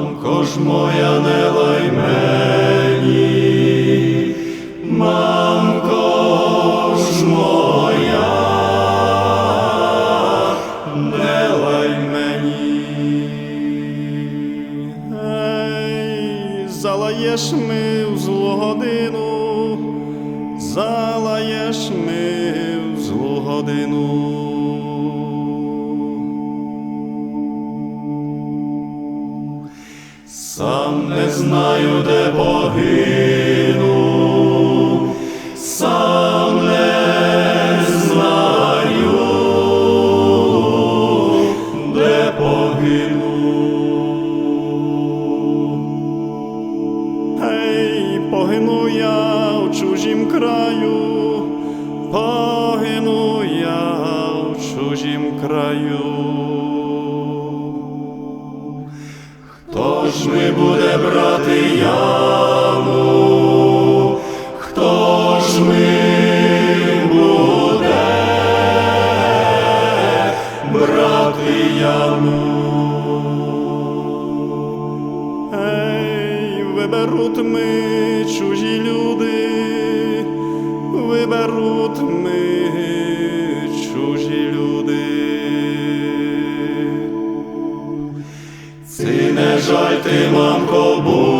Тонко ж моя не лайме. виберуть ми чужі люди, виберут ми чужі люди. Це не жаль ти, мамко, будь.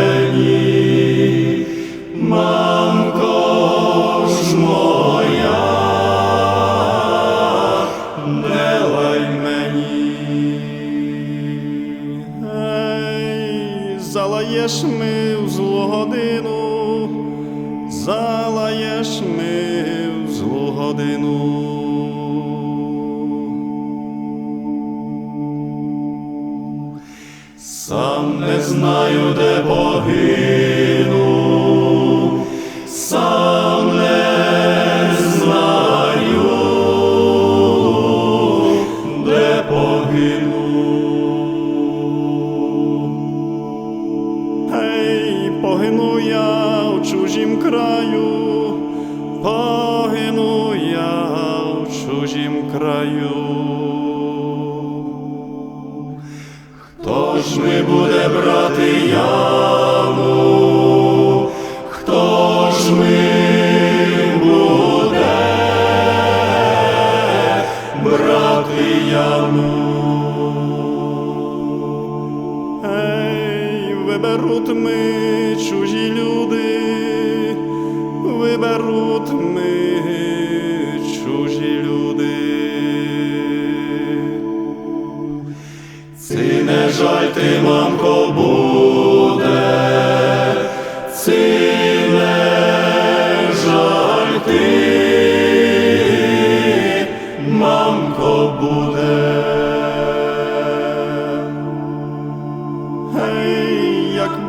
не знаю, де боги.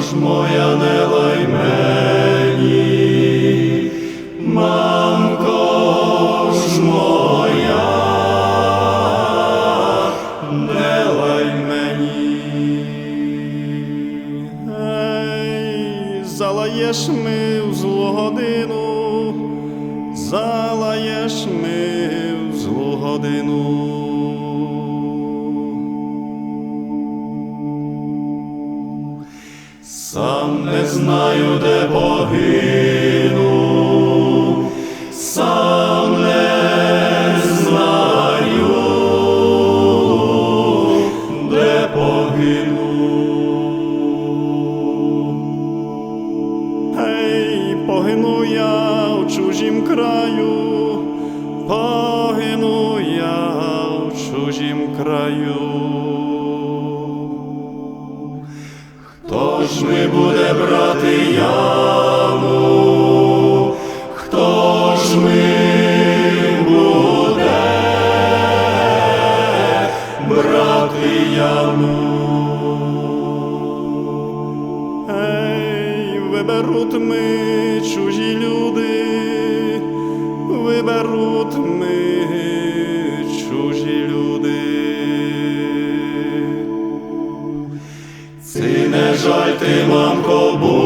ж моя не лайме. виберуть ми чужі люди, Це не жаль ти, мамко, Бог.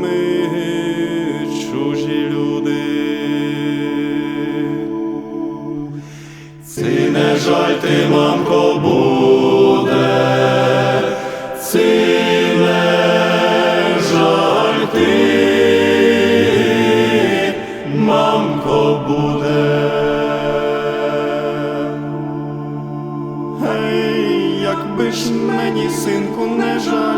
ми чужі люди. Ці не жаль ти, мамко, буде, ці не жаль ти, мамко, буде. Якби ж мені, синку, не жаль,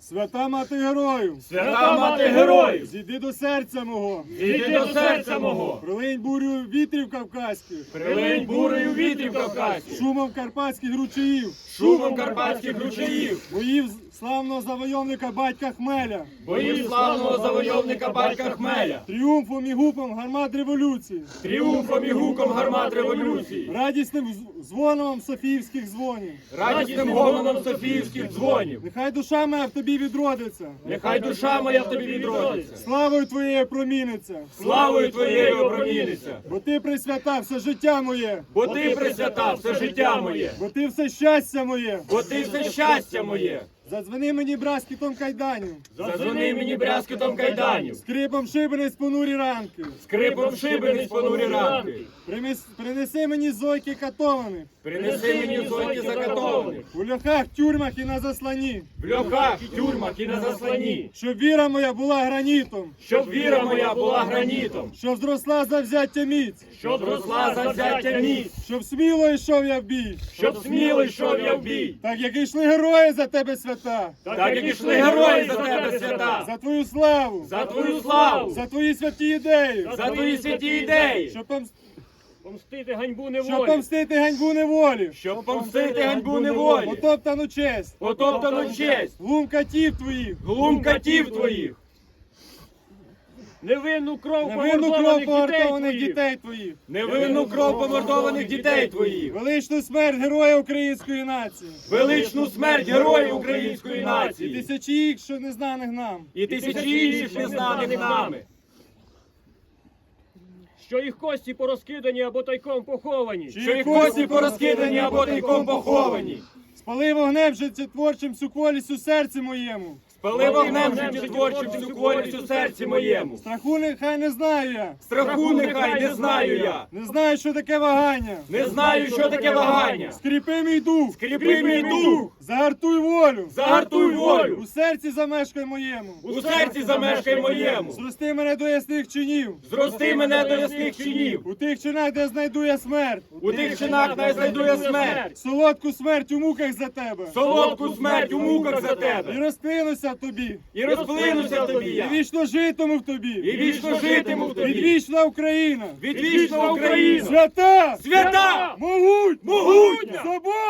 Свята мати героїв! Свята мати героїв! Зійди до серця мого! Іди до серця мого! Прилинь бурю вітрів кавказьких! Прилинь бурею вітрів кавказьких! Шумом карпатських ручаїв! Шумом карпатських ручаїв! Боїв славного завойовника батька Хмеля! Боїв славного завойовника батька Хмеля! Тріумфом і гупом гармат революції! Тріумфом і гуком гармат революції! Радісним дзвоном Софіївських дзвонів! Радісним гомоном Софіївських дзвонів! Нехай душа моя в тобі відродиться! Нехай душа моя в тобі відродиться! Славою твоєю проміниться! Славою твоєю проміниться. Бо ти присвята все життя моє! Бо ти присвята все життя моє! Бо ти все щастя моє! Бо ти все щастя моє! Задзвени мені браскітом кайданів! Задзвони мені брязкотом кайданів! Скрипом шибениць понурі ранки! Скрипом шибениць понурі ранки! Приміс- Принеси мені зойки катованих, Принеси мені зойки закатованих! у льохах, тюрмах і на заслані, В льохах, тюрмах і на заслані! щоб віра моя була гранітом, Щоб віра моя була гранітом! щоб зросла завзяття міць, Щоб зросла завзяття міць! щоб сміло йшов я в бій, Щоб сміло йшов я в бій! так як йшли герої за тебе свята, Так як ішли герої за тебе свята! за твою славу, За твою славу! за твої святі ідеї, За твої святі ідеї! щоб, пом- Помстити ганьбу щоб неволі. помстити ганьбу неволі, Щоб помстити ганьбу неволі, Отоптану честь, потоптану честь, глум катів твоїх, глум катів твоїх, Невинну кров невинну кров помордованих дітей погортованих твоїх. дітей твоїх, невинну кров помордованих дітей твоїх, величну смерть героя української нації, величну смерть героїв української і нації тисячі їх, що незнаних нам. і тисячі інших незнаних нами, Що їх кості порозкидані або тайком поховані. що їх кості порозкидані або тайком поховані. Спали вогнем життєтворчим всю колість у серці моєму. Спали вогнем життєтворчим всю колість у серці моєму. Страху нехай не знаю я, Страху нехай не знаю я, не знаю, що таке вагання. не знаю, що таке вагання. Скріпи мій дух, Скріпи мій дух, загартуй волю, загартуй волю, у серці замешкай моєму. у серці замешкай моєму. Зрости мене до ясних чинів, Зрости мене до ясних чинів, у тих чинах, де знайду я смерть, у тих чинах най знайду я смерть, солодку смерть у муках за тебе. солодку смерть у муках за тебе! І розплинуся тобі, і розплинуся тобі і вічно житиму в тобі. і вічно житиму в тобі. Відвічна Україна, Відвічна Україна, свята, свята, могутня, Могутня! соборна,